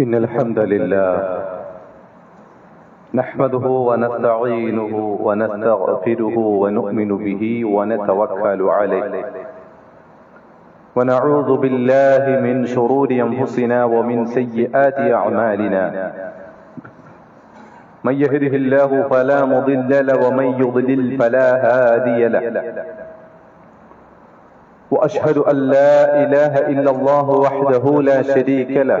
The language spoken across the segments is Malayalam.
إن الحمد لله. نحمده ونستعينه ونستغفره ونؤمن به ونتوكل عليه. ونعوذ بالله من شرور أنفسنا ومن سيئات أعمالنا. من يهده الله فلا مضل له ومن يضلل فلا هادي له. وأشهد أن لا إله إلا الله وحده لا شريك له.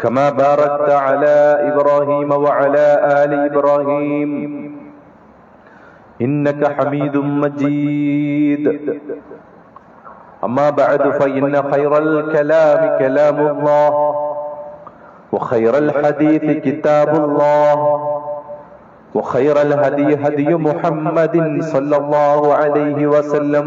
كما باركت على إبراهيم وعلى آل إبراهيم. إنك حميد مجيد. أما بعد فإن خير الكلام كلام الله وخير الحديث كتاب الله وخير الهدي هدي محمد صلى الله عليه وسلم.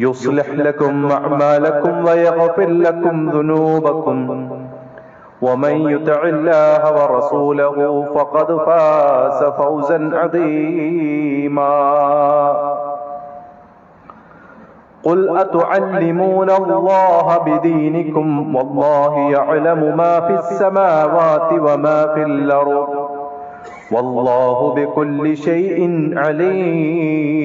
يصلح لكم أعمالكم ويغفر لكم ذنوبكم. ومن يطع الله ورسوله فقد فاز فوزا عظيما. قل أتعلمون الله بدينكم والله يعلم ما في السماوات وما في الأرض. والله بكل شيء عليم.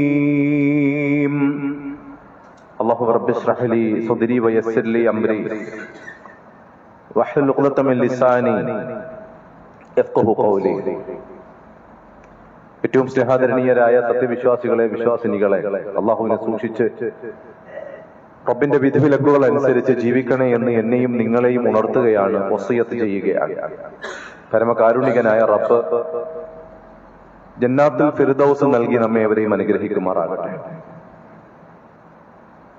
اللهم رب اشرح لي صدري ويسر لي امري واحلل عقدة من لساني يفقهوا قولي ഏറ്റവും സ്നേഹാദരണീയരായ സത്യവിശ്വാസികളെ വിശ്വാസിനികളെ അള്ളാഹുവിനെ സൂക്ഷിച്ച് റബ്ബിന്റെ വിധിവിലക്കുകൾ അനുസരിച്ച് ജീവിക്കണേ എന്ന് എന്നെയും നിങ്ങളെയും ഉണർത്തുകയാണ് വസയത്ത് ചെയ്യുകയാണ് പരമകാരുണികനായ റബ്ബ് ജന്നാത്തുൽ ഫിർദൌസ് നൽകി നമ്മെ എവരെയും അനുഗ്രഹിക്കുമാറാകട്ടെ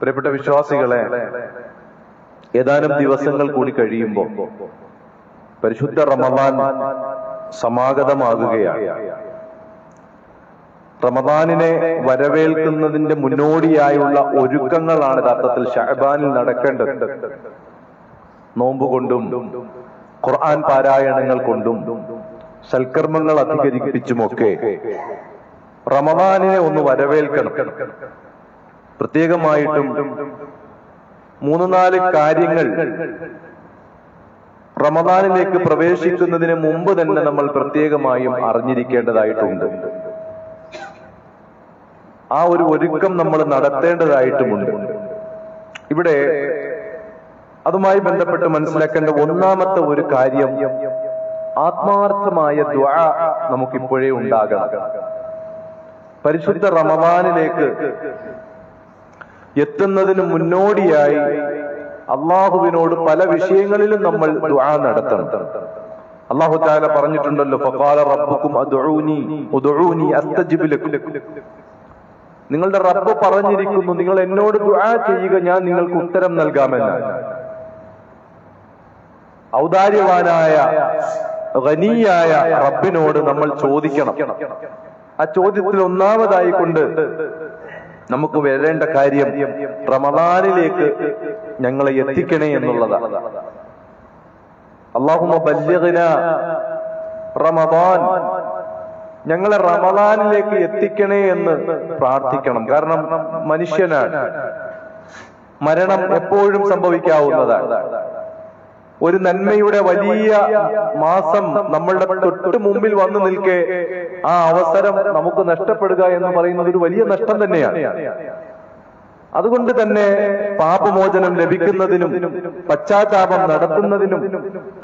പ്രിയപ്പെട്ട വിശ്വാസികളെ ഏതാനും ദിവസങ്ങൾ കൂടി കഴിയുമ്പോൾ പരിശുദ്ധ റമദാൻ സമാഗതമാകുകയാണ്. റമദാനിനെ വരവേൽക്കുന്നതിന്റെ മുന്നോടിയായുള്ള ഒരുക്കങ്ങളാണ് യഥാർത്ഥത്തിൽ ഷഹബാനിൽ നടക്കേണ്ടത്. നോമ്പുകൊണ്ടും ഖുർആൻ പാരായണങ്ങൾ കൊണ്ടും സൽക്കർമ്മങ്ങൾ അധികരിപ്പിച്ചുമൊക്കെ റമദാനിനെ ഒന്ന് വരവേൽക്കണം. പ്രത്യേകമായിട്ടും മൂന്ന് നാല് കാര്യങ്ങൾ റമദാനിലേക്ക് പ്രവേശിക്കുന്നതിന് മുമ്പ് തന്നെ നമ്മൾ പ്രത്യേകമായും അറിഞ്ഞിരിക്കേണ്ടതായിട്ടുണ്ട്. ആ ഒരു ഒരുക്കം നമ്മൾ നടത്തേണ്ടതായിട്ടുമുണ്ട്. ഇവിടെ അതുമായി ബന്ധപ്പെട്ട് മനസ്സിലാക്കേണ്ട ഒന്നാമത്തെ ഒരു കാര്യം ആത്മാർത്ഥമായ ദ്വാ നമുക്കിപ്പോഴേ ഉണ്ടാകണം. പരിശുദ്ധ റമദാനിലേക്ക് എത്തുന്നതിന് മുന്നോടിയായി അള്ളാഹുവിനോട് പല വിഷയങ്ങളിലും നമ്മൾ ദുആ നടത്തണം. അള്ളാഹു താല പറഞ്ഞിട്ടുണ്ടല്ലോ ഫഖാല നിങ്ങളുടെ റബ്ബ് പറഞ്ഞിരിക്കുന്നു നിങ്ങൾ എന്നോട് ദുആ ചെയ്യുക ഞാൻ നിങ്ങൾക്ക് ഉത്തരം നൽകാമെന്ന്. ഔദാര്യവാനായ ഖനിയായ റബ്ബിനോട് നമ്മൾ ചോദിക്കണം. ആ ചോദ്യത്തിൽ ഒന്നാമതായി കൊണ്ട് നമുക്ക് വരേണ്ട കാര്യം റമദാനിലേക്ക് ഞങ്ങളെ എത്തിക്കണേ എന്നുള്ളതാണ്. അള്ളാഹുമ റമദാൻ. ഞങ്ങളെ റമദാനിലേക്ക് എത്തിക്കണേ എന്ന് പ്രാർത്ഥിക്കണം. കാരണം മനുഷ്യനാണ്. മരണം എപ്പോഴും സംഭവിക്കാവുന്നതാണ്. ഒരു നന്മയുടെ വലിയ മാസം നമ്മളുടെ തൊട്ട് മുമ്പിൽ വന്നു നിൽക്കെ ആ അവസരം നമുക്ക് നഷ്ടപ്പെടുക എന്ന് പറയുന്നത് ഒരു വലിയ നഷ്ടം തന്നെയാണ്. അതുകൊണ്ട് തന്നെ പാപമോചനം ലഭിക്കുന്നതിനും പശ്ചാത്താപം നടത്തുന്നതിനും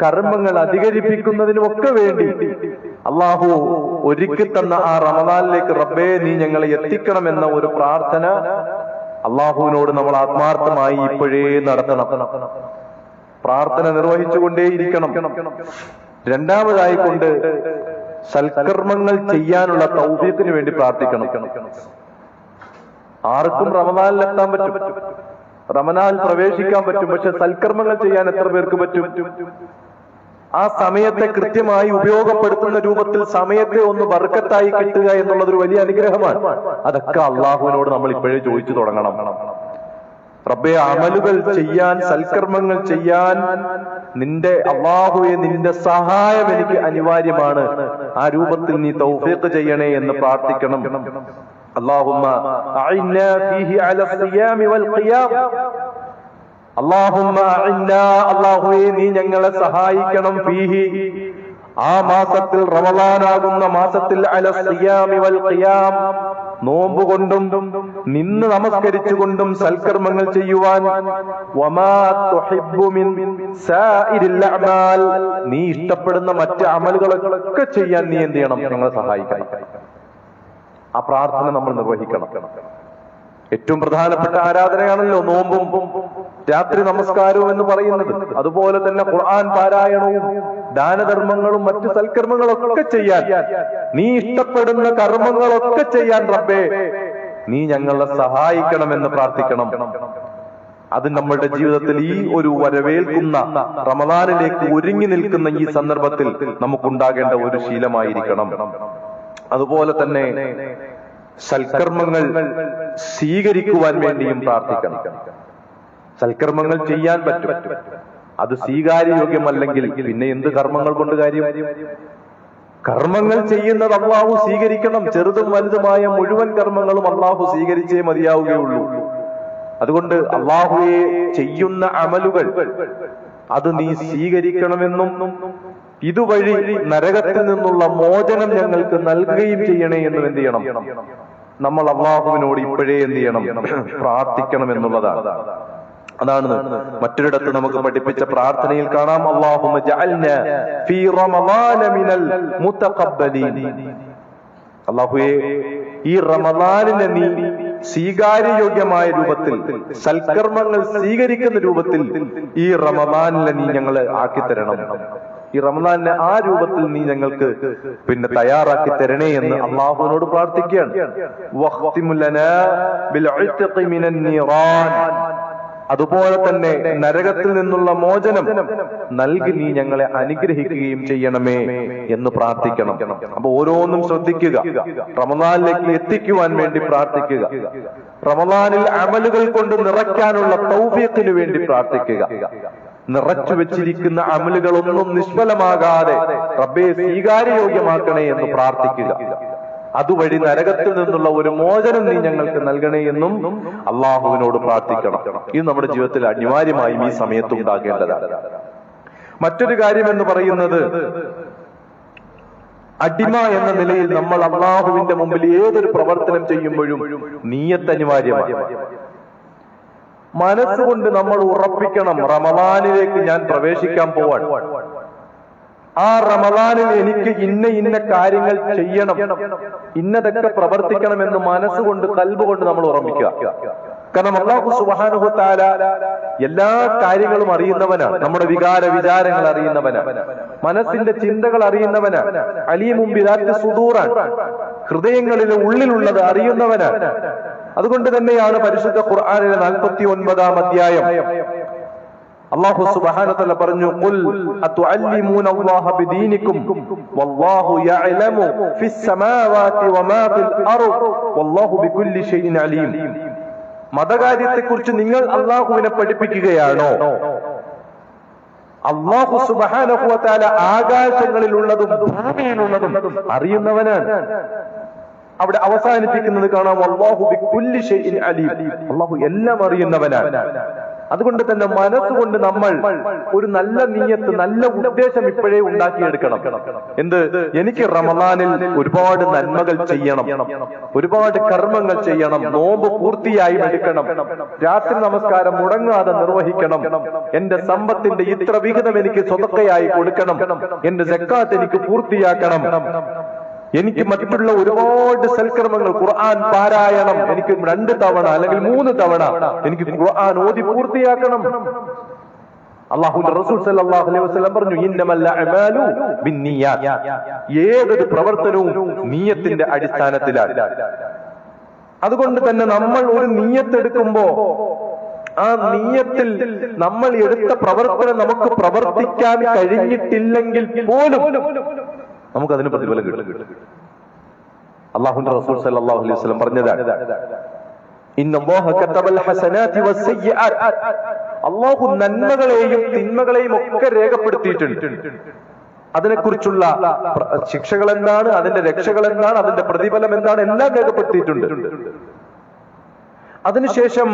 കർമ്മങ്ങൾ അധികരിപ്പിക്കുന്നതിനും ഒക്കെ വേണ്ടി അള്ളാഹു ഒരുക്കി തന്ന ആ റമദാനിലേക്ക് റബ്ബേ നീ ഞങ്ങളെ എത്തിക്കണമെന്ന ഒരു പ്രാർത്ഥന അള്ളാഹുവിനോട് നമ്മൾ ആത്മാർത്ഥമായി ഇപ്പോഴേ നടത്തണം. പ്രാർത്ഥന നിർവഹിച്ചുകൊണ്ടേയിരിക്കണം. രണ്ടാമതായി കൊണ്ട് സൽക്കർമ്മങ്ങൾ ചെയ്യാനുള്ള തൗഫീഖിന് വേണ്ടി പ്രാർത്ഥിക്കണം. ആർക്കും റമദാനിൽ എത്താൻ പറ്റും. റമദാനിൽ പ്രവേശിക്കാൻ പറ്റും. പക്ഷെ സൽക്കർമ്മങ്ങൾ ചെയ്യാൻ എത്ര പേർക്ക് പറ്റും? ആ സമയത്തെ കൃത്യമായി ഉപയോഗപ്പെടുത്തുന്ന രൂപത്തിൽ സമയത്തെ ഒന്ന് ബർക്കത്തായി കിട്ടുക എന്നുള്ളത് ഒരു വലിയ അനുഗ്രഹമാണ്. അതൊക്കെ അള്ളാഹുവിനോട് നമ്മൾ ഇപ്പോഴേ ചോദിച്ചു തുടങ്ങണം. റബ്ബെ അമലുകൾ ചെയ്യാൻ സൽക്കർമ്മങ്ങൾ ചെയ്യാൻ നിന്റെ അള്ളാഹുവെ നിന്റെ സഹായം എനിക്ക് അനിവാര്യമാണ് ആ രൂപത്തിൽ നീ തൗഫീഖ് ചെയ്യണേ എന്ന് പ്രാർത്ഥിക്കണം اللهم أعنا فيه على الصيام والقيام اللهم أعنا അള്ളാഹുവെ നീ ഞങ്ങളെ സഹായിക്കണം ഫീഹി ആ മാസത്തിൽ റമളാനാകുന്ന മാസത്തിൽ അല സിയാമി വൽ ഖിയാം നോമ്പ് കൊണ്ടും നിന്ന് നമസ്കരിച്ചുകൊണ്ടും സൽക്കർമ്മങ്ങൾ ചെയ്യുവാൻ. നീ ഇഷ്ടപ്പെടുന്ന മറ്റ് അമലുകളൊക്കെ ചെയ്യാൻ നീ എന്ത് ചെയ്യണം? ഞങ്ങളെ സഹായിക്കണം. ആ പ്രാർത്ഥന നമ്മൾ നിർവഹിക്കണം. ഏറ്റവും പ്രധാനപ്പെട്ട ആരാധനയാണല്ലോ നോമ്പും. രാത്രി നമസ്കാരവും എന്ന് പറയുന്നത്. അതുപോലെ തന്നെ ഖുർആൻ പാരായണവും ദാനധർമ്മങ്ങളും മറ്റു സൽക്കർമ്മങ്ങളൊക്കെ ചെയ്യാൻ. നീ ഇഷ്ടപ്പെടുന്ന കർമ്മങ്ങളൊക്കെ ചെയ്യാൻ റബ്ബേ. നീ ഞങ്ങളെ സഹായിക്കണമെന്ന് പ്രാർത്ഥിക്കണം. അത് നമ്മളുടെ ജീവിതത്തിൽ ഈ ഒരു വരവേൽക്കുന്ന റമദാനിലേക്ക് ഒരുങ്ങി നിൽക്കുന്ന ഈ സന്ദർഭത്തിൽ നമുക്കുണ്ടാകേണ്ട ഒരു ശീലമായിരിക്കണം. അതുപോലെ തന്നെ സൽക്കർമ്മങ്ങൾ സ്വീകരിക്കുവാൻ വേണ്ടിയും പ്രാർത്ഥിക്കണം. സൽക്കർമ്മങ്ങൾ ചെയ്യാൻ പറ്റും. അത് സ്വീകാര്യയോഗ്യമല്ലെങ്കിൽ പിന്നെ എന്ത് കർമ്മങ്ങൾ കൊണ്ട് കാര്യം? കർമ്മങ്ങൾ ചെയ്യുന്നത് അള്ളാഹു സ്വീകരിക്കണം. ചെറുതും വലുതുമായ മുഴുവൻ കർമ്മങ്ങളും അള്ളാഹു സ്വീകരിച്ചേ മതിയാവുകയുള്ളൂ. അതുകൊണ്ട് അള്ളാഹുയെ ചെയ്യുന്ന അമലുകൾ അത് നീ സ്വീകരിക്കണമെന്നും ഇതുവഴി നരകത്തിൽ നിന്നുള്ള മോചനം ഞങ്ങൾക്ക് നൽകുകയും ചെയ്യണേ എന്നും എന്ത് ചെയ്യണം? നമ്മൾ അള്ളാഹുവിനോട് ഇപ്പോഴേ എന്ത് ചെയ്യണം? പ്രാർത്ഥിക്കണം എന്നുള്ളതാണ് അതാണ് മറ്റൊരിടത്ത് നമുക്ക് പഠിപ്പിച്ച പ്രാർത്ഥനയിൽ കാണാം. അള്ളാഹുമ അള്ളാഹുവേ ഈ റമദാനിനെ നീ സ്വീകാര്യയോഗ്യമായ രൂപത്തിൽ സൽക്കർമ്മങ്ങൾ സ്വീകരിക്കുന്ന രൂപത്തിൽ ഈ റമദാനിനെ നീ ഞങ്ങളെ ആക്കിത്തരണം. ഈ റമദാനിനെ ആ രൂപത്തിൽ നീ ഞങ്ങൾക്ക് പിന്നെ തയ്യാറാക്കി തരണേ എന്ന് അള്ളാഹുവിനോട് പ്രാർത്ഥിക്കുകയാണ്. അതുപോലെ തന്നെ നരകത്തിൽ നിന്നുള്ള മോചനം നൽകി നീ ഞങ്ങളെ അനുഗ്രഹിക്കുകയും ചെയ്യണമേ എന്ന് പ്രാർത്ഥിക്കണം. അപ്പൊ ഓരോന്നും ശ്രദ്ധിക്കുക. റമദാനിലേക്ക് എത്തിക്കുവാൻ വേണ്ടി പ്രാർത്ഥിക്കുക. റമദാനിൽ അമലുകൾ കൊണ്ട് നിറയ്ക്കാനുള്ള തൗഫീഖിന് വേണ്ടി പ്രാർത്ഥിക്കുക. നിറച്ചു വെച്ചിരിക്കുന്ന അമലുകളൊന്നും നിഷ്ഫലമാകാതെ റബ്ബെ സ്വീകാര്യയോഗ്യമാക്കണേ എന്ന് പ്രാർത്ഥിക്കുക. അതുവഴി നരകത്തിൽ നിന്നുള്ള ഒരു മോചനം നീ ഞങ്ങൾക്ക് നൽകണേ എന്നും അള്ളാഹുവിനോട് പ്രാർത്ഥിക്കണം. ഇത് നമ്മുടെ ജീവിതത്തിൽ അനിവാര്യമായും ഈ സമയത്ത് ഉണ്ടാകേണ്ടതാണ്. മറ്റൊരു കാര്യം എന്ന് പറയുന്നത് അടിമ എന്ന നിലയിൽ നമ്മൾ അള്ളാഹുവിന്റെ മുമ്പിൽ ഏതൊരു പ്രവർത്തനം ചെയ്യുമ്പോഴും നീയത്ത് അനിവാര്യമാണ്. മനസ്സുകൊണ്ട് നമ്മൾ ഉറപ്പിക്കണം റമദാനിലേക്ക് ഞാൻ പ്രവേശിക്കാൻ പോവാൻ. ആ റമദാനിൽ എനിക്ക് ഇന്ന ഇന്ന കാര്യങ്ങൾ ചെയ്യണം. ഇന്നതൊക്കെ പ്രവർത്തിക്കണമെന്ന് മനസ്സുകൊണ്ട് കൽബുകൊണ്ട് നമ്മൾ ഓർമ്മിക്കുക കാരണം അള്ളാഹു സുബാനുഹത്താല എല്ലാ കാര്യങ്ങളും അറിയുന്നവനാണ്. നമ്മുടെ വികാര വിചാരങ്ങൾ അറിയുന്നവനാണ്. മനസ്സിന്റെ ചിന്തകൾ അറിയുന്നവനാണ്. അലിയ മുമ്പിൽ സുദൂറാണ്. ഹൃദയങ്ങളിലെ ഉള്ളിലുള്ളത് അറിയുന്നവനാണ്. അതുകൊണ്ട് തന്നെയാണ് പരിശുദ്ധ ഖുർആാനിലെ നാൽപ്പത്തി ഒൻപതാം അധ്യായം. അള്ളാഹു സുബ്ഹാനഹു പറഞ്ഞു ഖുൽ അതുഅല്ലിമൂന അല്ലാഹ ബിദീനിക്കും? വല്ലാഹു യഅലമു ഫിസ് സമാവാതി വമാ ഫിൽ അർദ്. വല്ലാഹു ബികുല്ലി ഷൈഇൻ അലീം. മതകാര്യത്തെക്കുറിച്ച് നിങ്ങൾ അള്ളാഹുവിനെ പഠിപ്പിക്കുകയാണോ? അള്ളാഹു സുബ്ഹാനഹു വതആല ആകാശങ്ങളിലുള്ളതും ഭൂമിയിലുള്ളതും അറിയുന്നവനാണ്. അവിടെ അവസാനിപ്പിക്കുന്നത് കാണാം അള്ളാഹു അലീം. അള്ളാഹു എല്ലാം അറിയുന്നവനാണ്. അതുകൊണ്ട് തന്നെ മനസ്സുകൊണ്ട് നമ്മൾ ഒരു നല്ല നീയത്ത് നല്ല ഉദ്ദേശം ഇപ്പോഴേ ഉണ്ടാക്കിയെടുക്കണം. എന്ത്? എനിക്ക് റമദാനിൽ ഒരുപാട് നന്മകൾ ചെയ്യണം. ഒരുപാട് കർമ്മങ്ങൾ ചെയ്യണം. നോമ്പ് പൂർത്തിയായി എടുക്കണം. രാത്രി നമസ്കാരം മുടങ്ങാതെ നിർവഹിക്കണം. എന്റെ സമ്പത്തിന്റെ ഇത്ര വിഹിതം എനിക്ക് സ്വതക്കയായി കൊടുക്കണം. എന്റെ ജക്കാത്ത് എനിക്ക് പൂർത്തിയാക്കണം. എനിക്ക് മറ്റുള്ള ഒരുപാട് സൽക്കർമ്മങ്ങൾ ഖുർആൻ പാരായണം എനിക്ക് രണ്ട് തവണ അല്ലെങ്കിൽ മൂന്ന് തവണ എനിക്ക് ഖുർആൻ ഓതി പൂർത്തിയാക്കണം. റസൂൽ സല്ലല്ലാഹു അലൈഹി വസല്ലം പറഞ്ഞു ഏതൊരു പ്രവർത്തനവും നീയത്തിന്റെ അടിസ്ഥാനത്തിലാണ്. അതുകൊണ്ട് തന്നെ നമ്മൾ ഒരു നീയത്തെടുക്കുമ്പോ ആ നീയത്തിൽ നമ്മൾ എടുത്ത പ്രവർത്തനം നമുക്ക് പ്രവർത്തിക്കാൻ കഴിഞ്ഞിട്ടില്ലെങ്കിൽ പോലും നമുക്ക് അതിന് പ്രതിഫലം കിട്ടും. അള്ളാഹുന്റെ റസൂൽ സല്ലല്ലാഹു അലൈഹി വസല്ലം പറഞ്ഞതാണ് അള്ളാഹു നന്മകളെയും തിന്മകളെയും ഒക്കെ രേഖപ്പെടുത്തിയിട്ടുണ്ട്. അതിനെക്കുറിച്ചുള്ള ശിക്ഷകൾ എന്താണ് അതിന്റെ രക്ഷകൾ എന്താണ് അതിന്റെ പ്രതിഫലം എന്താണ് എല്ലാം രേഖപ്പെടുത്തിയിട്ടുണ്ട്. അതിനുശേഷം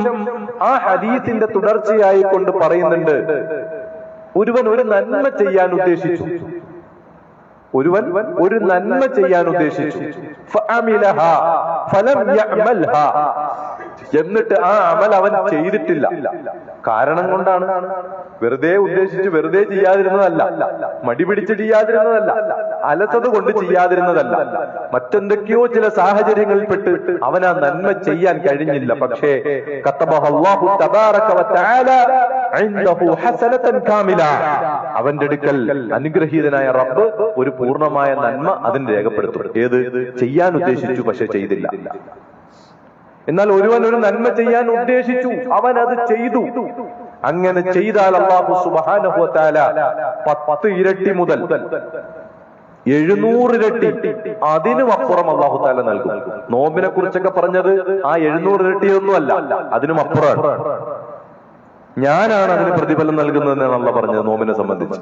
ആ ഹദീസിന്റെ തുടർച്ചയായി കൊണ്ട് പറയുന്നുണ്ട് ഒരുവൻ ഒരു നന്മ ചെയ്യാൻ ഉദ്ദേശിച്ചു. ഒരുവൻ ഒരു നന്മ ചെയ്യാൻ ഉദ്ദേശിച്ചു. എന്നിട്ട് ആ അമൽ അവൻ ചെയ്തിട്ടില്ല. കാരണം കൊണ്ടാണ്. വെറുതെ ഉദ്ദേശിച്ച് വെറുതെ ചെയ്യാതിരുന്നതല്ല. മടി പിടിച്ച് ചെയ്യാതിരുന്നതല്ല. അലസത കൊണ്ട് ചെയ്യാതിരുന്നതല്ല. മറ്റെന്തൊക്കെയോ ചില സാഹചര്യങ്ങളിൽപ്പെട്ട് അവൻ ആ നന്മ ചെയ്യാൻ കഴിഞ്ഞില്ല. പക്ഷേ അവന്റെ അടുക്കൽ അനുഗ്രഹീതനായ റബ്ബ് ഒരു പൂർണമായ നന്മ അതിന് രേഖപ്പെടുത്തും. ഏത്? ചെയ്യാൻ ഉദ്ദേശിച്ചു പക്ഷെ ചെയ്തില്ല. എന്നാൽ ഒരുവൻ ഒരു നന്മ ചെയ്യാൻ ഉദ്ദേശിച്ചു അവൻ അത് ചെയ്തു. അങ്ങനെ ചെയ്താൽ അള്ളാഹു സുബ്ഹാനഹു വതആല പത്ത് ഇരട്ടി മുതൽ എഴുന്നൂറ് ഇരട്ടി അതിനും അപ്പുറം അള്ളാഹു താല നൽകും. നോമ്പിനെ കുറിച്ചൊക്കെ പറഞ്ഞത് ആ എഴുന്നൂറ് ഇരട്ടിയൊന്നുമല്ല അതിനും അപ്പുറമാണ് ഞാനാണ് അതിന് പ്രതിഫലം നൽകുന്നതെന്നാണ് അള്ള പറഞ്ഞത് നോമ്പിനെ സംബന്ധിച്ച്.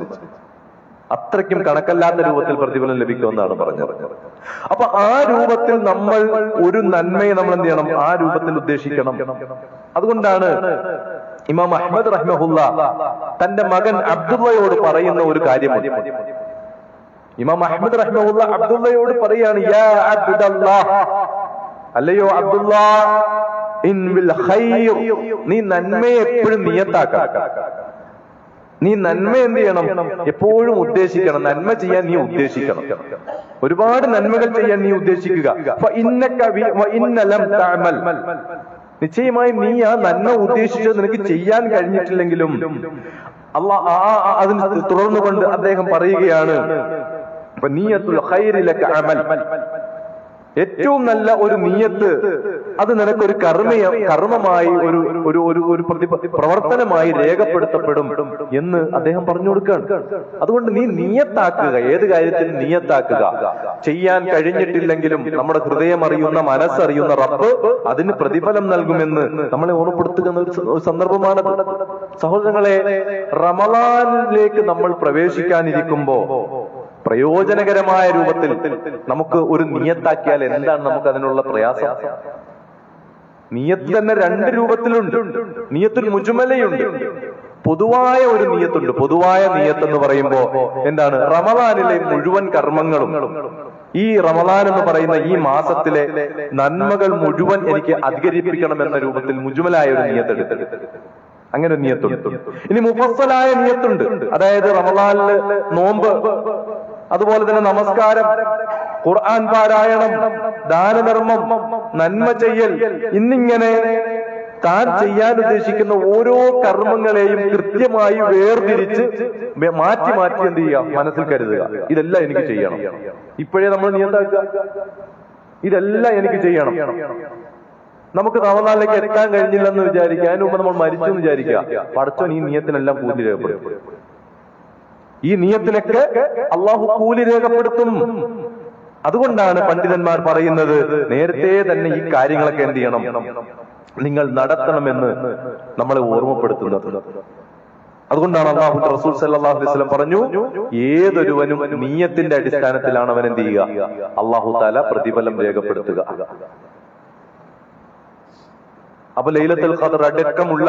അത്രയ്ക്കും കണക്കല്ലാത്ത രൂപത്തിൽ പ്രതിഫലം ലഭിക്കുമെന്നാണ് പറഞ്ഞത്. അപ്പൊ ആ രൂപത്തിൽ നമ്മൾ ഒരു നന്മയെ നമ്മൾ എന്ത് ചെയ്യണം? ആ രൂപത്തിൽ ഉദ്ദേശിക്കണം. അതുകൊണ്ടാണ് ഇമാം അഹമ്മദ് റഹ്മഹുല്ല തന്റെ മകൻ അബ്ദുള്ളയോട് പറയുന്ന ഒരു കാര്യമുണ്ട് ഇമാം അഹമ്മദ് റഹ്മഹുല്ല അബ്ദുള്ളയോട് പറയാണ് യാ അബ്ദുല്ലാഹ് അല്ലയോ അബ്ദുള്ള ഇൻ ബിൽ ഖൈർ. നീ നന്മയെ എപ്പോഴും നിയത്താക്കണം. നീ നന്മ എന്ത് ചെയ്യണം? എപ്പോഴും ഉദ്ദേശിക്കണം. നന്മ ചെയ്യാൻ നീ ഉദ്ദേശിക്കണം. ഒരുപാട് നന്മകൾ ചെയ്യാൻ നീ ഉദ്ദേശിക്കുക. നിശ്ചയമായും നീ ആ നന്മ ഉദ്ദേശിച്ചത് നിനക്ക് ചെയ്യാൻ കഴിഞ്ഞിട്ടില്ലെങ്കിലും അല്ല ആ- അതിന് തുടർന്നു അതിന് തുടർന്നുകൊണ്ട് അദ്ദേഹം പറയുകയാണ് നീയത്തുൽ ഏറ്റവും നല്ല ഒരു നീയത്ത് അത് നിനക്കൊരു കർമ്മയ കർമ്മമായി ഒരു ഒരു ഒരു ഒരു പ്രവർത്തനമായി രേഖപ്പെടുത്തപ്പെടും എന്ന് അദ്ദേഹം പറഞ്ഞു കൊടുക്കുകയാണ്. അതുകൊണ്ട് നീ നീയത്താക്കുക. ഏത് കാര്യത്തിൽ നീയത്താക്കുക. ചെയ്യാൻ കഴിഞ്ഞിട്ടില്ലെങ്കിലും നമ്മുടെ ഹൃദയം അറിയുന്ന മനസ്സറിയുന്ന റബ്ബ് അതിന് പ്രതിഫലം നൽകുമെന്ന് നമ്മളെ ഓർമ്മപ്പെടുത്തുന്ന ഒരു സന്ദർഭമാണ് സഹോദരങ്ങളെ റമലാനിലേക്ക് നമ്മൾ പ്രവേശിക്കാനിരിക്കുമ്പോ പ്രയോജനകരമായ രൂപത്തിൽ നമുക്ക് ഒരു നിയത്താക്കിയാൽ എന്താണ് നമുക്ക് അതിനുള്ള പ്രയാസം? നിയത്ത് തന്നെ രണ്ട് രൂപത്തിലുണ്ട്. നിയത്തിൽ മുജുമലയുണ്ട്. പൊതുവായ ഒരു നിയത്തുണ്ട്. പൊതുവായ നിയത്ത് എന്ന് പറയുമ്പോ എന്താണ്? റമദാനിലെ മുഴുവൻ കർമ്മങ്ങളും. ഈ റമദാൻ എന്ന് പറയുന്ന ഈ മാസത്തിലെ നന്മകൾ മുഴുവൻ എനിക്ക് അധികരിപ്പിക്കണം എന്ന രൂപത്തിൽ മുജുമലായ ഒരു നിയത്തെടുത്ത് അങ്ങനെ ഒരു നിയത്തുണ്ട്. ഇനി മുഫസ്സലായ നിയത്തുണ്ട്. അതായത് റമദാനിൽ നോമ്പ് അതുപോലെ തന്നെ നമസ്കാരം ഖുർആൻ പാരായണം ദാനധർമ്മം നന്മ ചെയ്യൽ ഇന്നിങ്ങനെ താൻ ചെയ്യാൻ ഉദ്ദേശിക്കുന്ന ഓരോ കർമ്മങ്ങളെയും കൃത്യമായി വേർതിരിച്ച് മാറ്റി മാറ്റി എന്ത് ചെയ്യുക മനസ്സിൽ കരുതുക. ഇതെല്ലാം എനിക്ക് ചെയ്യണം. ഇപ്പോഴേ നമ്മൾ നിയന്താക്കുക ഇതെല്ലാം എനിക്ക് ചെയ്യണം. നമുക്ക് റമദാനിലേക്ക് എത്താൻ കഴിഞ്ഞില്ലെന്ന് വിചാരിക്കുക. അതിന് മുമ്പ് നമ്മൾ മരിച്ചു എന്ന് വിചാരിക്കുക. പടച്ചോൻ ഈ നിയത്തിനെല്ലാം കൂലി രേഖപ്പെടുത്തും ഈ നിയത്തിലൊക്കെ അള്ളാഹു കൂലി രേഖപ്പെടുത്തും. അതുകൊണ്ടാണ് പണ്ഡിതന്മാർ പറയുന്നത് നേരത്തെ തന്നെ ഈ കാര്യങ്ങളൊക്കെ എന്ത് ചെയ്യണം? നിങ്ങൾ നടത്തണമെന്ന് നമ്മളെ ഓർമ്മപ്പെടുത്തുന്നത്. അതുകൊണ്ടാണ് അള്ളാഹു റസൂൽ സല്ലല്ലാഹു അലൈഹി വസല്ലം പറഞ്ഞു ഏതൊരുവനും നീയത്തിന്റെ അടിസ്ഥാനത്തിലാണ് അവൻ എന്ത് ചെയ്യുക? അള്ളാഹു താല പ്രതിഫലം രേഖപ്പെടുത്തുക. അപ്പൊ ലൈലത്തുൽ ഖദർ അടക്കമുള്ള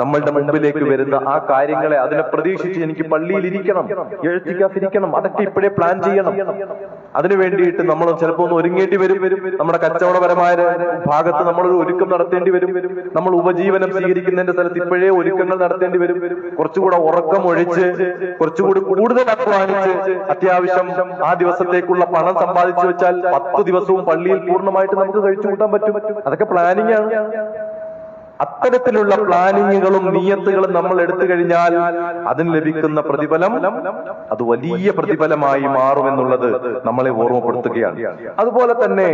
നമ്മളുടെ മുമ്പിലേക്ക് വരുന്ന ആ കാര്യങ്ങളെ അതിനെ പ്രതീക്ഷിച്ച് എനിക്ക് പള്ളിയിൽ ഇരിക്കണം എഴുത്തിക്കാതിരിക്കണം അതൊക്കെ ഇപ്പോഴേ പ്ലാൻ ചെയ്യണം. അതിനു വേണ്ടിയിട്ട് നമ്മൾ ചിലപ്പോൾ ഒന്ന് ഒരുങ്ങേണ്ടി വരും. നമ്മുടെ കച്ചവടപരമായ ഭാഗത്ത് നമ്മൾ ഒരുക്കം നടത്തേണ്ടി വരും. നമ്മൾ ഉപജീവനം സ്വീകരിക്കുന്നതിന്റെ സ്ഥലത്ത് ഇപ്പോഴേ ഒരുക്കങ്ങൾ നടത്തേണ്ടി വരും. കുറച്ചുകൂടെ ഉറക്കം ഒഴിച്ച് കുറച്ചുകൂടി കൂടുതൽ അധ്വാനിച്ച് അത്യാവശ്യം ആ ദിവസത്തേക്കുള്ള പണം സമ്പാദിച്ചു വെച്ചാൽ പത്ത് ദിവസവും പള്ളിയിൽ പൂർണമായിട്ട് നമുക്ക് കഴിച്ചു കൂട്ടാൻ പറ്റും. അതൊക്കെ പ്ലാനിങ് ആണ്. അത്തരത്തിലുള്ള പ്ലാനിങ്ങുകളും നീയത്തുകളും നമ്മൾ എടുത്തു കഴിഞ്ഞാൽ അതിന് ലഭിക്കുന്ന പ്രതിഫലം അത് വലിയ പ്രതിഫലമായി മാറുമെന്നുള്ളത് നമ്മളെ ഓർമ്മപ്പെടുത്തുകയാണ്. അതുപോലെ തന്നെ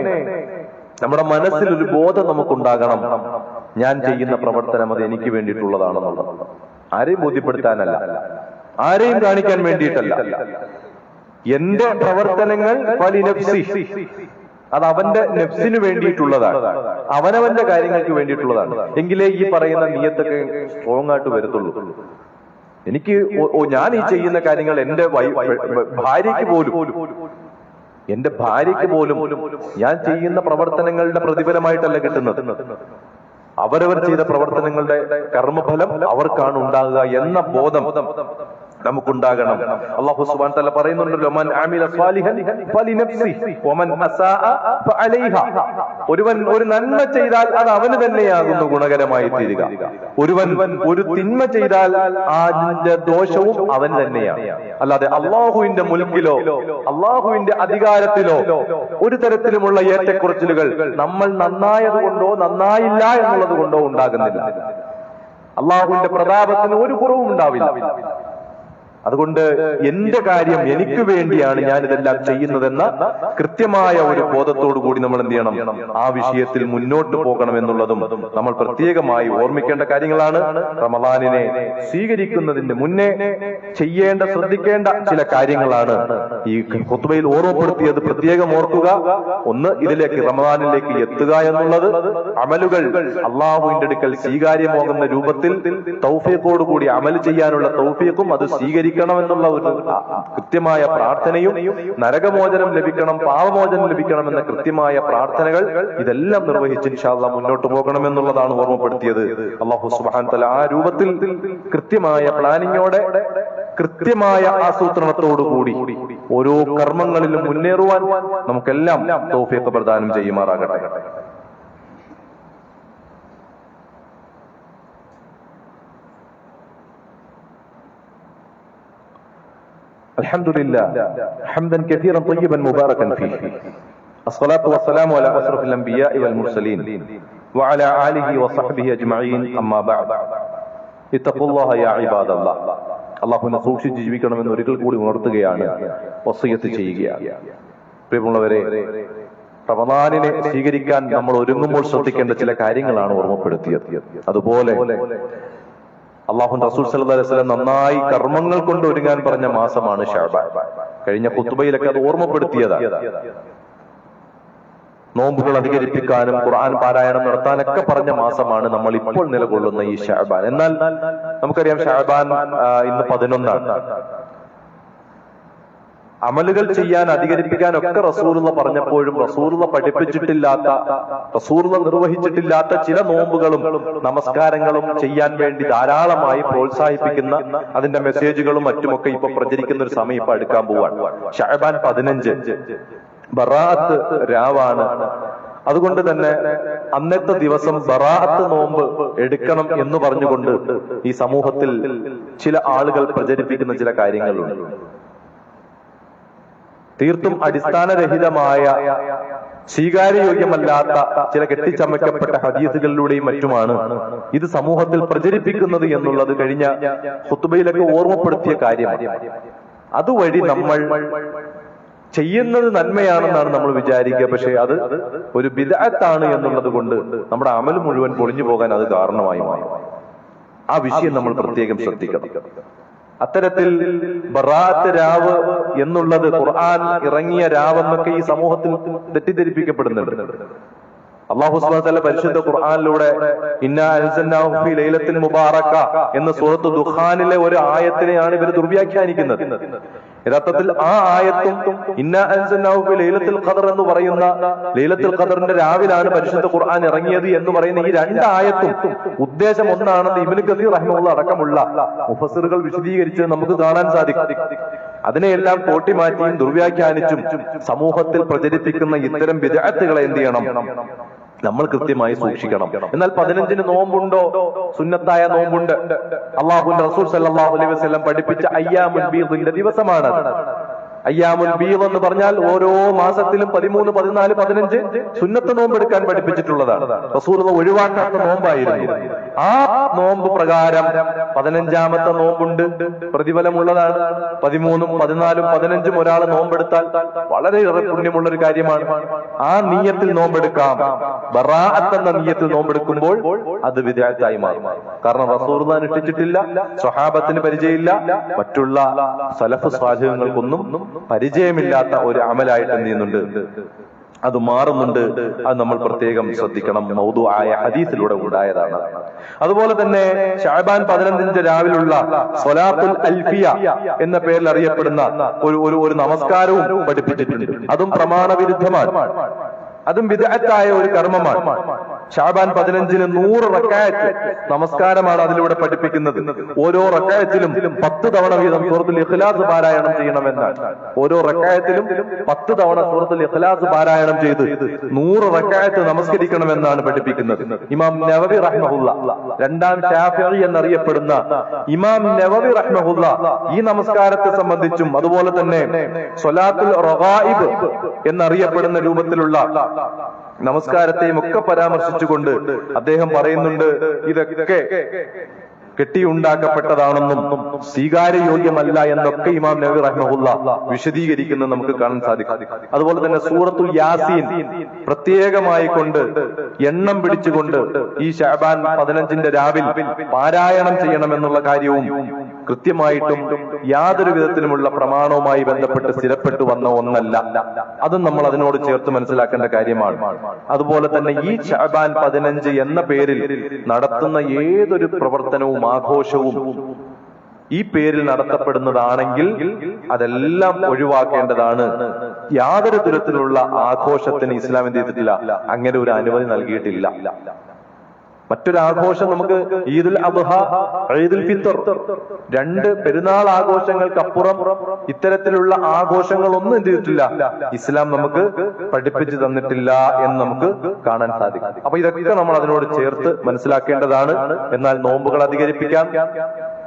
നമ്മുടെ മനസ്സിൽ ഒരു ബോധം നമുക്കുണ്ടാകണം. ഞാൻ ചെയ്യുന്ന പ്രവർത്തനം അത് എനിക്ക് വേണ്ടിയിട്ടുള്ളതാണെന്നുള്ളത്. ആരെയും ബോധ്യപ്പെടുത്താനല്ല. ആരെയും കാണിക്കാൻ വേണ്ടിയിട്ടല്ല. എന്റെ പ്രവർത്തനങ്ങൾ അത് അവന്റെ നെഫ്സിന് വേണ്ടിയിട്ടുള്ളതാണ്. അവനവന്റെ കാര്യങ്ങൾക്ക് വേണ്ടിയിട്ടുള്ളതാണ്. എങ്കിലേ ഈ പറയുന്ന നീയത്തൊക്കെ സ്ട്രോങ് ആയിട്ട് വരത്തുള്ളൂ. എനിക്ക് ഞാൻ ഈ ചെയ്യുന്ന കാര്യങ്ങൾ എന്റെ ഭാര്യയ്ക്ക് പോലും. എന്റെ ഭാര്യയ്ക്ക് പോലും ഞാൻ ചെയ്യുന്ന പ്രവർത്തനങ്ങളുടെ പ്രതിഫലമായിട്ടല്ല കിട്ടുന്നത്. അവരവർ ചെയ്ത പ്രവർത്തനങ്ങളുടെ കർമ്മഫലം അവർക്കാണ് ഉണ്ടാകുക എന്ന ബോധം. നമുക്കുണ്ടാകണം. അള്ളാഹു സുബാൻ തല പറയുന്നുണ്ടല്ലോ മൻ ആമില സ്വാലിഹൻ ഫലിനഫ്സി വമൻ അസാഅ ഫഅലൈഹ. ഒരുവൻ ഒരു നന്മ ചെയ്താൽ അത് അവന് തന്നെയാകുന്നു ഗുണകരമായി തീരുക. ഒരുവൻ ഒരു തിന്മ ചെയ്താൽ അതിന്റെ ദോഷവും അവൻ തന്നെയാണ്. അല്ലാതെ അള്ളാഹുവിന്റെ മുൽക്കിലോ അള്ളാഹുവിന്റെ അധികാരത്തിലോ ഒരു തരത്തിലുമുള്ള ഏറ്റക്കുറച്ചിലുകൾ നമ്മൾ നന്നായത് കൊണ്ടോ നന്നായില്ല എന്നുള്ളത് കൊണ്ടോ ഉണ്ടാകുന്നില്ല. അള്ളാഹുവിന്റെ പ്രതാപത്തിന് ഒരു കുറവും ഉണ്ടാവില്ല. അതുകൊണ്ട് എന്റെ കാര്യം എനിക്ക് വേണ്ടിയാണ് ഞാൻ ഇതെല്ലാം ചെയ്യുന്നതെന്ന കൃത്യമായ ഒരു ബോധത്തോടു കൂടി നമ്മൾ എന്ത് ചെയ്യണം? ആ വിഷയത്തിൽ മുന്നോട്ട് പോകണം എന്നുള്ളതും നമ്മൾ പ്രത്യേകമായി ഓർമ്മിക്കേണ്ട കാര്യങ്ങളാണ്. റമദാനിനെ സ്വീകരിക്കുന്നതിന്റെ മുന്നേ ചെയ്യേണ്ട ശ്രദ്ധിക്കേണ്ട ചില കാര്യങ്ങളാണ് ഈ ഖുത്ബയിൽ ഓർമ്മപ്പെടുത്തിയത് പ്രത്യേകം ഓർക്കുക. ഒന്ന് ഇതിലേക്ക് റമദാനിലേക്ക് എത്തുക എന്നുള്ളത് അമലുകൾ അള്ളാഹുവിന്റെ അടുക്കൽ സ്വീകാര്യമാകുന്ന രൂപത്തിൽ തൗഫീഖോടുകൂടി അമൽ ചെയ്യാനുള്ള തൗഫീഖും അത് സ്വീകരിക്കണം എന്നുള്ള ഒരു കൃത്യമായ പ്രാർത്ഥനയും നരകമോചനം ലഭിക്കണം പാവമോചനം ലഭിക്കണം എന്ന കൃത്യമായ പ്രാർത്ഥനകൾ ഇതെല്ലാം നിർവഹിച്ച് ഇൻഷാല്ല മുന്നോട്ട് പോകണം എന്നുള്ളതാണ് ഓർമ്മപ്പെടുത്തിയത് അള്ളാഹു സുബാൻ തല ആ രൂപത്തിൽ കൃത്യമായ പ്ലാനിങ്ങോടെ കൃത്യമായ ആസൂത്രണത്തോടുകൂടി ഓരോ കർമ്മങ്ങളിലും മുന്നേറുവാൻ നമുക്കെല്ലാം തൗഫീഖ് പ്രദാനം ചെയ്യുമാറാകട്ടെ. الحمد لله حمدا كثيرا طيبا مباركا فيه الصلاة والسلام على أشرف الأنبياء والمرسلين وعلى آله وصحبه أجمعين أما بعد اتقوا الله يا عباد الله അള്ളാഹുവിനെ സൂക്ഷിച്ച് ജീവിക്കണമെന്ന് ഒരിക്കൽ കൂടി ഉണർത്തുകയാണ് വസീയത്ത് ചെയ്യുകയാണ് പ്രിയമുള്ളവരെ റമദാനിനെ സ്വീകരിക്കാൻ നമ്മൾ ഒരുങ്ങുമ്പോൾ ശ്രദ്ധിക്കേണ്ട ചില കാര്യങ്ങളാണ് ഓർമ്മപ്പെടുത്തിയത് അതുപോലെ അള്ളാഹു റസൂൽ വസല്ലം നന്നായി കർമ്മങ്ങൾ കൊണ്ട് ഒരുങ്ങാൻ പറഞ്ഞ മാസമാണ് ഷാബാൻ. കഴിഞ്ഞ കുത്തുബയിലൊക്കെ അത് ഓർമ്മപ്പെടുത്തിയതാണ്. നോമ്പുകൾ അധികരിപ്പിക്കാനും ഖുർആൻ പാരായണം നടത്താനൊക്കെ പറഞ്ഞ മാസമാണ് നമ്മൾ ഇപ്പോൾ നിലകൊള്ളുന്ന ഈ ഷാബാൻ. എന്നാൽ നമുക്കറിയാം ഷാബാൻ ഇന്ന് പതിനൊന്നാണ്. അമലുകൾ ചെയ്യാൻ അധികരിപ്പിക്കാൻ ഒക്കെ റസൂറുള്ള പറഞ്ഞപ്പോഴും റസൂറുള്ള പഠിപ്പിച്ചിട്ടില്ലാത്ത റസൂറുള്ള നിർവഹിച്ചിട്ടില്ലാത്ത ചില നോമ്പുകളും നമസ്കാരങ്ങളും ചെയ്യാൻ വേണ്ടി ധാരാളമായി പ്രോത്സാഹിപ്പിക്കുന്ന അതിന്റെ മെസ്സേജുകളും മറ്റുമൊക്കെ ഇപ്പൊ പ്രചരിക്കുന്ന ഒരു സമയം ഇപ്പൊ എടുക്കാൻ പോവാണ്. ഷഹബാൻ പതിനഞ്ച്. ബറാത്ത് രാവാണ്. അതുകൊണ്ട് തന്നെ അന്നത്തെ ദിവസം ബറാത്ത് നോമ്പ് എടുക്കണം എന്ന് പറഞ്ഞുകൊണ്ട് ഈ സമൂഹത്തിൽ ചില ആളുകൾ പ്രചരിപ്പിക്കുന്ന ചില കാര്യങ്ങളുണ്ട്. തീർത്തും അടിസ്ഥാനരഹിതമായ സ്വീകാര്യയോഗ്യമല്ലാത്ത ചില കെട്ടിച്ചമയ്ക്കപ്പെട്ട ഹദീസുകളിലൂടെയും മറ്റുമാണ്. ഇത് സമൂഹത്തിൽ പ്രചരിപ്പിക്കുന്നത് എന്നുള്ളത് കഴിഞ്ഞ ഹുത്തുബയിലൊക്കെ ഓർമ്മപ്പെടുത്തിയ കാര്യമാണ്. അതുവഴി നമ്മൾ ചെയ്യുന്നത് നന്മയാണെന്നാണ് നമ്മൾ വിചാരിക്കുക. പക്ഷെ അത് ഒരു ബിദാത്താണ് എന്നുള്ളത് കൊണ്ട് നമ്മുടെ അമൽ മുഴുവൻ പൊളിഞ്ഞു പോകാൻ അത് കാരണമായി മാറും. ആ വിഷയം നമ്മൾ പ്രത്യേകം ശ്രദ്ധിക്കണം. അത്തരത്തിൽ ബറാത്ത് രാവ് എന്നുള്ളത് ഖുർആൻ ഇറങ്ങിയ രാവെന്നൊക്കെ ഈ സമൂഹത്തിൽ തെറ്റിദ്ധരിപ്പിക്കപ്പെടുന്നുണ്ട്. അള്ളാഹു സുബ്ഹാനഹു പരിശുദ്ധ ഖുർആാനിലൂടെ ഇന്നാ മുബാറക്ക എന്ന സൂറത്ത് ദുഖാനിലെ ഒരു ആയത്തിനെയാണ് ഇവർ ദുർവ്യാഖ്യാനിക്കുന്നത്. യഥാർത്ഥത്തിൽ ആ ആയത്തും ഇന്ന അൻസൽനാഹു ഫീ ലൈലത്തിൽ ഖദർ എന്ന് പറയുന്ന ലൈലത്തുൽ ഖദറിന്റെ രാവിലാണ് പരിശുദ്ധ ഖുർആൻ ഇറങ്ങിയത് എന്ന് പറയുന്ന ഈ രണ്ട് ആയത്തും ഉദ്ദേശം ഒന്നാണെന്ന് ഇബിന് കസീർ റഹ്മുള്ള അടക്കമുള്ള മുഫസറുകൾ വിശദീകരിച്ച് നമുക്ക് കാണാൻ സാധിക്കും. അതിനെയെല്ലാം കോട്ടിമാറ്റിയും ദുർവ്യാഖ്യാനിച്ചും സമൂഹത്തിൽ പ്രചരിപ്പിക്കുന്ന ഇത്തരം വിദഗ്ധകളെ എന്ത് ചെയ്യണം? നമ്മൾ കൃത്യമായി സൂക്ഷിക്കണം. എന്നാൽ പതിനഞ്ചിന് നോമ്പുണ്ടോ? സുന്നത്തായ നോമ്പുണ്ട്. അള്ളാഹുന്റെ റസൂൽ സല്ലല്ലാഹു അലൈഹി വസല്ലം പഠിപ്പിച്ച അയ്യാമുൽ ബീദിന്റെ ദിവസമാണ്. അയ്യാമുൽ ബീവ് എന്ന് പറഞ്ഞാൽ ഓരോ മാസത്തിലും പതിമൂന്ന് പതിനാല് പതിനഞ്ച് സുന്നത്ത് നോമ്പ് എടുക്കാൻ പഠിപ്പിച്ചിട്ടുള്ളതാണ്. റസൂൽ ഒഴിവാക്കാത്ത നോമ്പായിരുന്നു. ആ നോമ്പ് പ്രകാരം പതിനഞ്ചാമത്തെ നോമ്പുണ്ട്. പ്രതിഫലമുള്ളതാണ്. പതിമൂന്നും പതിനാലും പതിനഞ്ചും ഒരാൾ നോമ്പെടുത്താൽ വളരെയേറെ പുണ്യമുള്ള ഒരു കാര്യമാണ്. ആ നീയത്തിൽ നോമ്പെടുക്കാം ബറാഅത്ത് എന്ന നീയത്തിൽ നോമ്പെടുക്കുമ്പോൾ അത് വിദ്യാർത്ഥിയായി മാറും. കാരണം റസൂർ അനുഷ്ഠിച്ചിട്ടില്ല സ്വഹാബത്തിന് പരിചയമില്ല മറ്റുള്ള സലഫ് സ്വാധീനങ്ങൾക്കൊന്നും പരിചയമില്ലാത്ത ഒരു അമലായിട്ട് എന്ത് ചെയ്യുന്നുണ്ട്? അത് മാറുന്നുണ്ട്. അത് നമ്മൾ പ്രത്യേകം ശ്രദ്ധിക്കണം. മൗതു ആയ ഹദീസിലൂടെ ഉണ്ടായതാണ്. അതുപോലെ തന്നെ ഷാബാൻ പതിനഞ്ചിന്റെ രാവിലുള്ള സൊലാത്തുൽ അൽഫിയ എന്ന പേരിൽ അറിയപ്പെടുന്ന ഒരു ഒരു ഒരു നമസ്കാരവും പഠിപ്പിച്ചിട്ടുണ്ട്. അതും പ്രമാണവിരുദ്ധമാണ്. അതും വിദഗ്ധായ ഒരു കർമ്മമാണ്. ഷാബാൻ പതിനഞ്ചിന് നൂറ് റക്കായത്ത് നമസ്കാരമാണ് അതിലൂടെ പഠിപ്പിക്കുന്നത്. ഓരോ റക്കായത്തിലും പത്ത് തവണ വീതം സൂറത്തുൽ ഇഖ്ലാസ് പാരായണം ചെയ്യണമെന്നാണ്. ഓരോ റക്കായത്തിലും പത്ത് തവണ സൂറത്തുൽ ഇഖ്ലാസ് പാരായണം ചെയ്ത് നൂറ് റക്കായത്ത് നമസ്കരിക്കണമെന്നാണ് പഠിപ്പിക്കുന്നത്. ഇമാം നവവി റഹ്മഹുല്ല രണ്ടാം ഷാഫി എന്നറിയപ്പെടുന്ന ഇമാം നവവി റഹ്മഹുല്ല ഈ നമസ്കാരത്തെ സംബന്ധിച്ചും അതുപോലെ തന്നെ സ്വലാത്തുൽ റഗായിബ് എന്നറിയപ്പെടുന്ന രൂപത്തിലുള്ള നമസ്കാരത്തെയും ഒക്കെ പരാമർശിച്ചുകൊണ്ട് അദ്ദേഹം പറയുന്നുണ്ട് ഇതൊക്കെ കെട്ടിയുണ്ടാക്കപ്പെട്ടതാണെന്നും സ്വീകാര്യയോഗ്യമല്ല എന്നൊക്കെ ഇമാം നബി റഹ്മുള്ള വിശദീകരിക്കുന്നത് നമുക്ക് കാണാൻ സാധിക്കും. അതുപോലെ തന്നെ സൂറത്തുൽ യാസീൻ പ്രത്യേകമായി കൊണ്ട് എണ്ണം പിടിച്ചുകൊണ്ട് ഈ ഷാബാൻ പതിനഞ്ചിന്റെ രാവിൽ പാരായണം ചെയ്യണമെന്നുള്ള കാര്യവും കൃത്യമായിട്ടും യാതൊരു വിധത്തിലുമുള്ള പ്രമാണവുമായി ബന്ധപ്പെട്ട് സ്ഥിരപ്പെട്ടു വന്ന ഒന്നല്ല. അതും നമ്മൾ അതിനോട് ചേർത്ത് മനസ്സിലാക്കേണ്ട കാര്യമാണ്. അതുപോലെ തന്നെ ഈ ഷാബാൻ പതിനഞ്ച് എന്ന പേരിൽ നടത്തുന്ന ഏതൊരു പ്രവർത്തനവും ആഘോഷവും ഈ പേരിൽ നടത്തപ്പെടുന്നതാണെങ്കിൽ അതെല്ലാം ഒഴിവാക്കേണ്ടതാണ്. യാതൊരു തരത്തിലുള്ള ആഘോഷത്തിന് ഇസ്ലാം എന്ത് ചെയ്തിട്ടില്ല അങ്ങനെ ഒരു അനുമതി നൽകിയിട്ടില്ല. മറ്റൊരു ആഘോഷം നമുക്ക് ഈദുൽ അബ്ഹ ഈദുൽ ഫിത്തർ. രണ്ട് പെരുന്നാൾ ആഘോഷങ്ങൾക്കപ്പുറം ഇത്തരത്തിലുള്ള ആഘോഷങ്ങളൊന്നും എന്ത് ചെയ്തിട്ടില്ല. ഇസ്ലാം നമുക്ക് പഠിപ്പിച്ചു തന്നിട്ടില്ല എന്ന് നമുക്ക് കാണാൻ സാധിക്കും. അപ്പൊ ഇതൊക്കെ നമ്മൾ അതിനോട് ചേർത്ത് മനസ്സിലാക്കേണ്ടതാണ്. എന്നാൽ നോമ്പുകൾ അധികരിപ്പിക്കാം.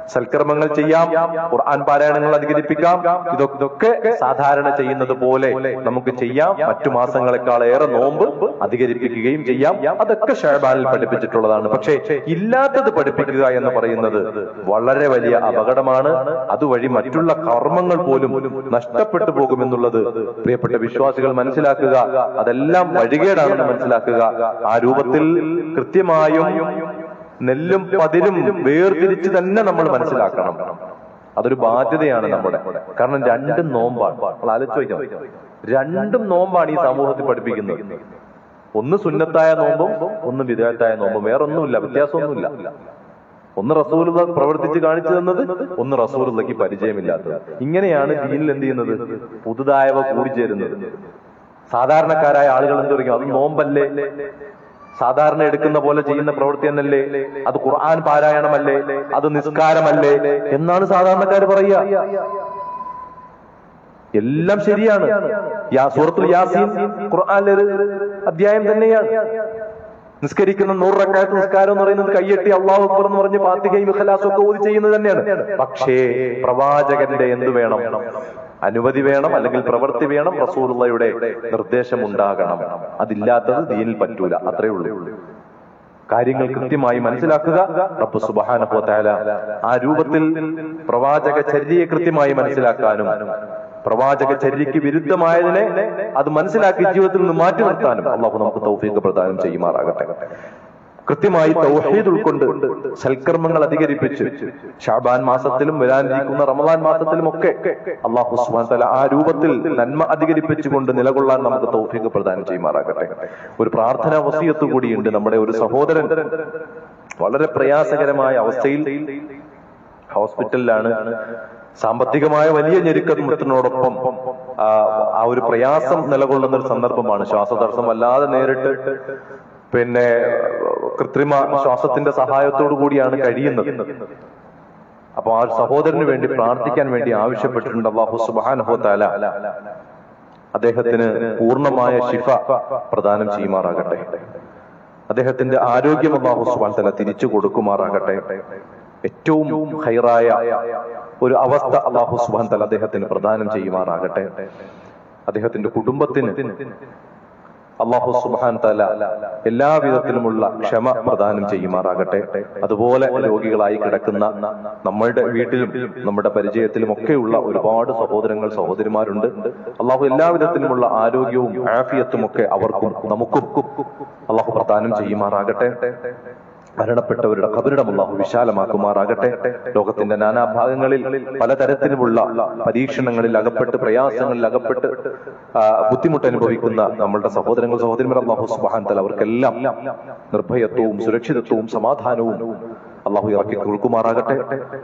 സൽക്കർമ്മങ്ങൾ ചെയ്യാം ഖുർആൻ പാരായണങ്ങൾ അധികരിപ്പിക്കാം. ഇതൊക്കെ സാധാരണ ചെയ്യുന്നത് പോലെ നമുക്ക് ചെയ്യാം. മറ്റു മാസങ്ങളെക്കാൾ ഏറെ നോമ്പ് അധികരിപ്പിക്കുകയും ചെയ്യാം. അതൊക്കെ ഷഹബാനിൽ പഠിപ്പിച്ചിട്ടുള്ളതാണ്. പക്ഷേ ഇല്ലാത്തത് പഠിപ്പിക്കുക എന്ന് പറയുന്നത് വളരെ വലിയ അപകടമാണ്. അതുവഴി മറ്റുള്ള കർമ്മങ്ങൾ പോലും നഷ്ടപ്പെട്ടു പോകുമെന്നുള്ളത് പ്രിയപ്പെട്ട വിശ്വാസികൾ മനസ്സിലാക്കുക. അതെല്ലാം വഴികേടാണെന്ന് മനസ്സിലാക്കുക. ആ രൂപത്തിൽ കൃത്യമായും നെല്ലും പതിരും വേർതിരിച്ച് തന്നെ നമ്മൾ മനസ്സിലാക്കണം. അതൊരു ബാധ്യതയാണ് നമ്മുടെ. കാരണം രണ്ടും നോമ്പാണ്. നമ്മൾ ആലോചിച്ച് രണ്ടും നോമ്പാണ് ഈ സമൂഹത്തിൽ പഠിപ്പിക്കുന്നത്. ഒന്ന് സുന്നത്തായ നോമ്പും ഒന്ന് വിദേഹത്തായ നോമ്പും. വേറൊന്നുമില്ല. വ്യത്യാസമൊന്നുമില്ല. ഒന്ന് റസൂല പ്രവർത്തിച്ച് കാണിച്ചു തന്നത് ഒന്ന് റസൂലുള്ളക്ക് പരിചയമില്ലാത്തത്. ഇങ്ങനെയാണ് ദീനിൽ എന്ത് ചെയ്യുന്നത്? പുതുതായവ കൂടിച്ചേരുന്നത്. സാധാരണക്കാരായ ആളുകൾ എന്ത് പറയും അത് നോമ്പല്ലേ? സാധാരണ എടുക്കുന്ന പോലെ ചെയ്യുന്ന പ്രവൃത്തി എന്നല്ലേ? അത് ഖുർആൻ പാരായണമല്ലേ? അത് നിസ്കാരമല്ലേ? എന്നാണ് സാധാരണക്കാർ പറയുക. എല്ലാം ശരിയാണ്. യാ സൂറത്തുൽ യാസീൻ ഖുർആനിലെ അധ്യായം തന്നെയാണ്. നിസ്കരിക്കുന്ന നൂറ് നിസ്കാരം എന്ന് പറയുന്നത് കയ്യെട്ടി അള്ളാഹു അക്ബർ എന്ന് പറഞ്ഞ് പാത്തികയും ഇഖലാസും ഒക്കെ ഓതി ചെയ്യുന്നത് തന്നെയാണ്. പക്ഷേ പ്രവാചകന്റെ എന്ത് വേണം? അനുമതി വേണം അല്ലെങ്കിൽ പ്രവൃത്തി വേണം? റസൂലുള്ളയുടെ നിർദ്ദേശം ഉണ്ടാകണം അതില്ലാത്തത് ദീനിൽ പറ്റൂല. അത്രേ ഉള്ളൂ. കാര്യങ്ങൾ കൃത്യമായി മനസ്സിലാക്കുക. റബ്ബ് സുബ്ഹാനഹു വ ആ രൂപത്തിൽ പ്രവാചക ചര്യയെ കൃത്യമായി മനസ്സിലാക്കാനും പ്രവാചക ചര്യയ്ക്ക് വിരുദ്ധമായതിനെ അത് മനസ്സിലാക്കി ജീവിതത്തിൽ നിന്ന് മാറ്റി നിർത്താനും അള്ളാഹു നമുക്ക് തൗഫീഖ് പ്രദാനം ചെയ്യുമാറാകട്ടെ. കൃത്യമായി തൗഹീദ് ഉൾക്കൊണ്ട് സൽക്കർമ്മങ്ങൾ അധികരിപ്പിച്ച് ഷാബാൻ മാസത്തിലും വരാനിരിക്കുന്ന റമദാൻ മാസത്തിലും ഒക്കെ അള്ളാഹു സുബാൻ തല ആ രൂപത്തിൽ നന്മ അധികരിപ്പിച്ചുകൊണ്ട് നിലകൊള്ളാൻ നമുക്ക് തൗഫീഖ് പ്രദാനം ചെയ്യുമാറാകട്ടെ. ഒരു പ്രാർത്ഥന വസീയത്ത് കൂടിയുണ്ട് നമ്മുടെ ഒരു സഹോദരൻ. വളരെ പ്രയാസകരമായ അവസ്ഥയിൽ ഹോസ്പിറ്റലിലാണ് സാമ്പത്തികമായ വലിയ ഞെരുക്കത്തിനോടൊപ്പം ആ, ഒരു പ്രയാസം നിലകൊള്ളുന്ന ഒരു സന്ദർഭമാണ് ശ്വാസതടസ്സം. വല്ലാതെ നേരിട്ട് പിന്നെ കൃത്രിമ ശ്വാസത്തിന്റെ സഹായത്തോടു കൂടിയാണ് കഴിയുന്നത്. അപ്പൊ ആ സഹോദരന് വേണ്ടി പ്രാർത്ഥിക്കാൻ വേണ്ടി ആവശ്യപ്പെട്ടിട്ടുണ്ട് അള്ളാഹു സുബാനഹോ താല അദ്ദേഹത്തിന് പൂർണമായ ശിഫ പ്രദാനം ചെയ്യുമാറാകട്ടെ. അദ്ദേഹത്തിന്റെ ആരോഗ്യം അള്ളാഹു സുബാൻ തല തിരിച്ചു കൊടുക്കുമാറാകട്ടെ. ഏറ്റവും ഹൈറായ ഒരു അവസ്ഥ അള്ളാഹു സുബാൻ അദ്ദേഹത്തിന് പ്രദാനം ചെയ്യുമാറാകട്ടെ. അദ്ദേഹത്തിന്റെ കുടുംബത്തിന് അള്ളാഹു സുബാൻ തല എല്ലാവിധത്തിലുമുള്ള ക്ഷമ പ്രദാനം ചെയ്യുമാറാകട്ടെ. അതുപോലെ രോഗികളായി കിടക്കുന്ന നമ്മളുടെ വീട്ടിലും നമ്മുടെ പരിചയത്തിലും ഒക്കെയുള്ള ഒരുപാട് സഹോദരങ്ങൾ സഹോദരിമാരുണ്ട്. അള്ളാഹു എല്ലാവിധത്തിലുമുള്ള ആരോഗ്യവും ആഫിയത്തും ഒക്കെ അവർക്കും നമുക്കും അള്ളാഹു പ്രദാനം ചെയ്യുമാറാകട്ടെ. മരണപ്പെട്ടവരുടെ കബരിടം അള്ളാഹു വിശാലമാക്കുമാറാകട്ടെ. ലോകത്തിന്റെ നാനാഭാഗങ്ങളിൽ പലതരത്തിലുമുള്ള പരീക്ഷണങ്ങളിൽ അകപ്പെട്ട് പ്രയാസങ്ങളിൽ അകപ്പെട്ട് ബുദ്ധിമുട്ട് അനുഭവിക്കുന്ന നമ്മളുടെ സഹോദരങ്ങൾ സഹോദരിമാർ അള്ളാഹു സുബാൻ തല അവർക്കെല്ലാം നിർഭയത്വവും സുരക്ഷിതത്വവും സമാധാനവും അള്ളാഹു ഇറക്കി കൊടുക്കുമാറാകട്ടെ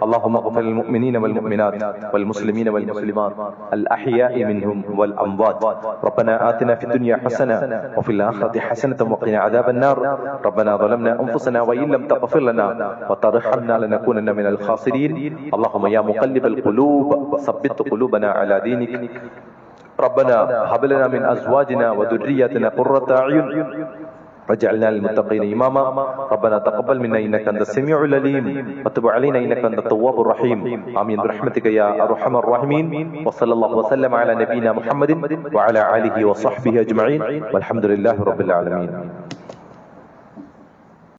اللهم اغفر للمؤمنين والمؤمنات والمسلمين والمسلمات الأحياء منهم والأموات ربنا آتنا في الدنيا حسنة وفي الآخرة حسنة وقنا عذاب النار ربنا ظلمنا أنفسنا وإن لم تغفر لنا وترحمنا لنكونن من الخاسرين اللهم يا مقلب القلوب ثبت قلوبنا على دينك ربنا هب لنا من أزواجنا وذرياتنا قرة أعين واجعلنا للمتقين إماما ربنا تقبل منا إنك أنت السميع العليم وتب علينا إنك أنت التواب الرحيم آمين برحمتك يا أرحم الراحمين وصلى الله وسلم على نبينا محمد وعلى آله وصحبه أجمعين والحمد لله رب العالمين